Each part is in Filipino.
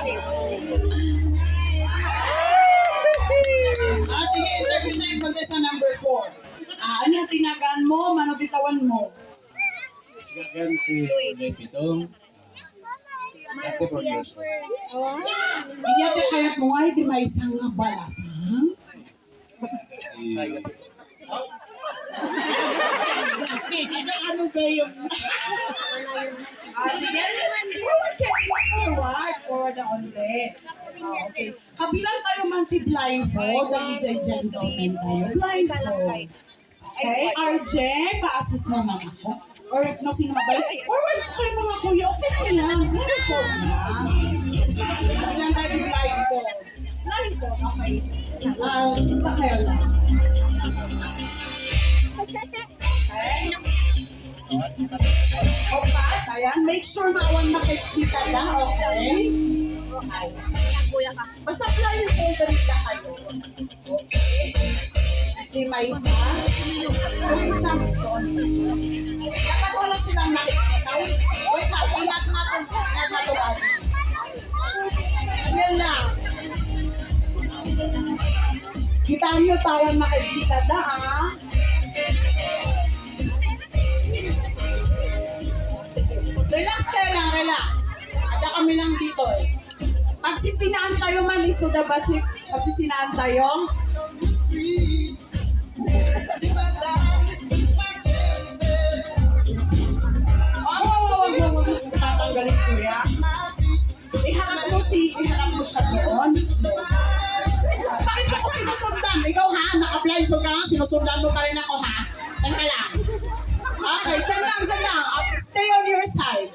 Ah, sige, interview tayo contest na number 4. Ah, ano tinagaan mo, mano titawan mo? Sigagan si May Pitong. 34 years old. Hindi ate kayat mo ay di may isang nga balasang. Ano ba yung... ah, sige. Forward ka, forward. Forward na ulit. Ah, okay. Kabilang tayo multi-blindfold. Dahil dyan dyan comment tayo. Blindfold. Okay, RJ, pa-assist naman ako. Or no, sino ba? Forward ko kayo mga kuya. Okay ka lang. Blindfold na. Kabilang tayo blindfold. Blindfold, okay. Ah, uh, kayo lang. Opat, ayan. Make sure na awan makikita na, okay? Okay. Basta blindfold na rin na kayo. Okay. Okay, may isa. May isa. Dapat wala silang nakikita. Wait lang, ingat natin. Ingat natin. Ate. Yan lang. Kita nyo, tawan makikita na, ha? Relax kayo lang, relax. Ada kami lang dito eh. Pagsisinaan tayo man, isuda ba si... Pagsisinaan tayo? Oh. Bakit mo ko sinusundan? Ikaw ha, naka-blindfold ka lang, sinusundan mo pa rin ako ha. Yan ka lang. Okay, dyan lang, dyan lang. Stay on your sides.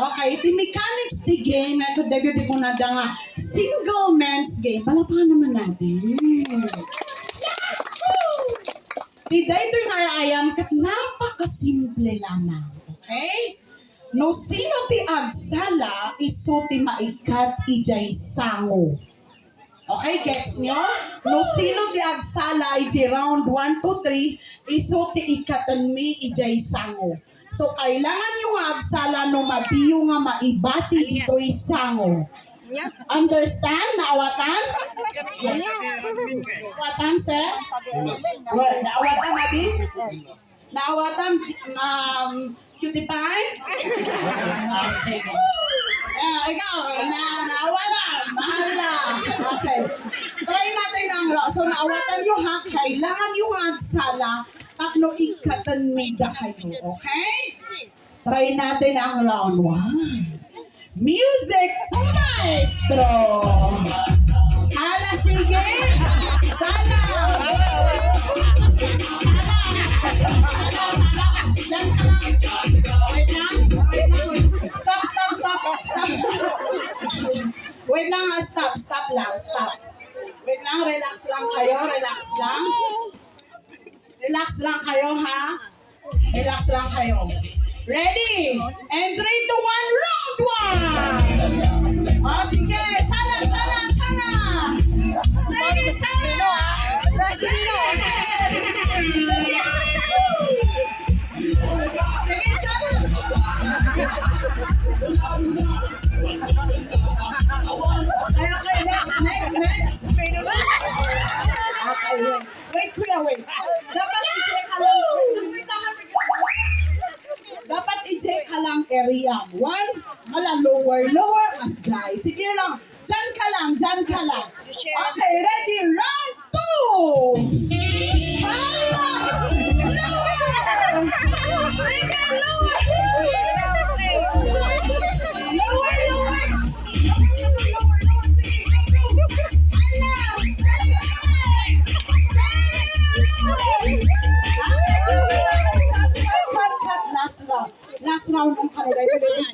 Okay, the mechanics the game, ito dagdag ko na nga, single men's game. Palapakan naman natin. Di dahito yung ayayam kat napakasimple lamang. Okay? No sino ti agsala, iso ti maikat ijay sango. Okay, gets nyo? No sino ti agsala ijay round 1 to 3, iso ti ikatan mi ijay sango. So, kailangan yung agsala no mabiyo nga maibati ito'y sango. Understand? Naawatan? Naawatan, sir? Well, naawatan natin? Naawatan, um, cutie pie? Ah, sige. Eh, ikaw, na, naawatan, mahal na. Okay. Try natin ang ra. So, naawatan yung ha, kailangan yung agsala, tapno ikatan may kayo. Okay? Try natin ang round one. Music Maestro! Hala, sige! Wait lang, ah, stop. Stop lang. Stop. Wait lang, relax lang kayo. Relax lang. Relax lang kayo, ha? Relax lang kayo. Ready? And 3 to 1, round 1! Oh, sige. Wait. Kuya, wait. Dapat i-check ka lang. Dapat i-check ka lang area. One, ala, lower, lower, as dry. Sige lang. Diyan ka lang, diyan ka lang. Okay, ready, round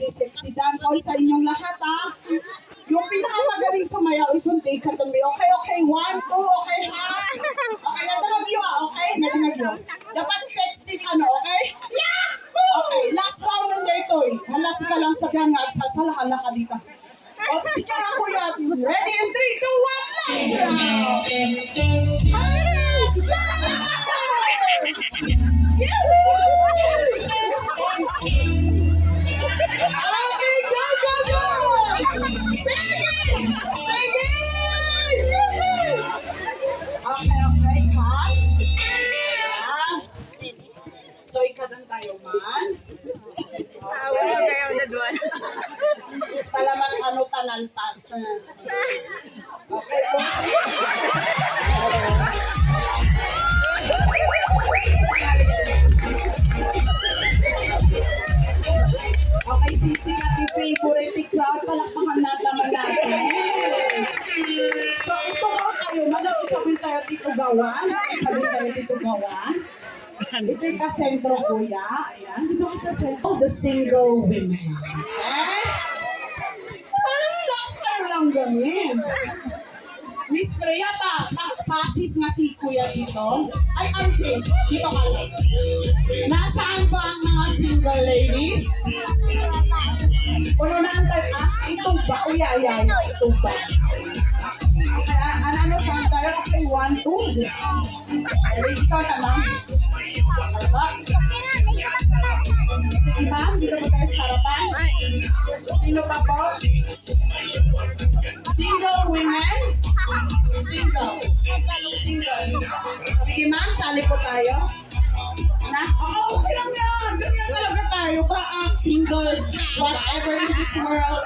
Sexy Dance. All sa inyong lahat, ha? Yung pinakamagaling sumayaw, isunti ka to me. Okay, okay. One, two, okay, ha? Okay, natanong yun, ha? Okay? Natanong yun. Dapat sexy ka, no? Okay? Okay, last round ng dito, eh. Halas ka lang sa gana. Sasala, hala ka dito. O, sige ka na, kuya. Ready? In three, two, one, last round! kayo man. Awa na kayo na doon. Salamat ano tanan pas. Okay po. Okay, sisi natin favorite crowd. Palakpakan natin naman natin. So, ito mo kayo. Madami kami tayo dito gawa. Kami tayo dito gawa. Ito yung kasentro kuya. Ayan. Dito ka sa sentro. The single women. Okay? Parang last time lang ganyan. Miss Freya pa, pa, pasis nga si kuya dito. Ay, RJ, dito ka lang. Nasaan ba ang mga single ladies? Puno na ang tayo. Ah, ito ba? Uy, ay. Ito ba? Okay, ano, ano pa tayo? Okay, one, two. Okay, ikaw naman. Ba? Sige, ma'am, dito po sa harapan. Sino pa po? Single women? Single. Single. Sige, ma'am, sali po tayo. Na? Oo, okay lang yan. Ganyan talaga tayo. Ba, ah, single, whatever in this world.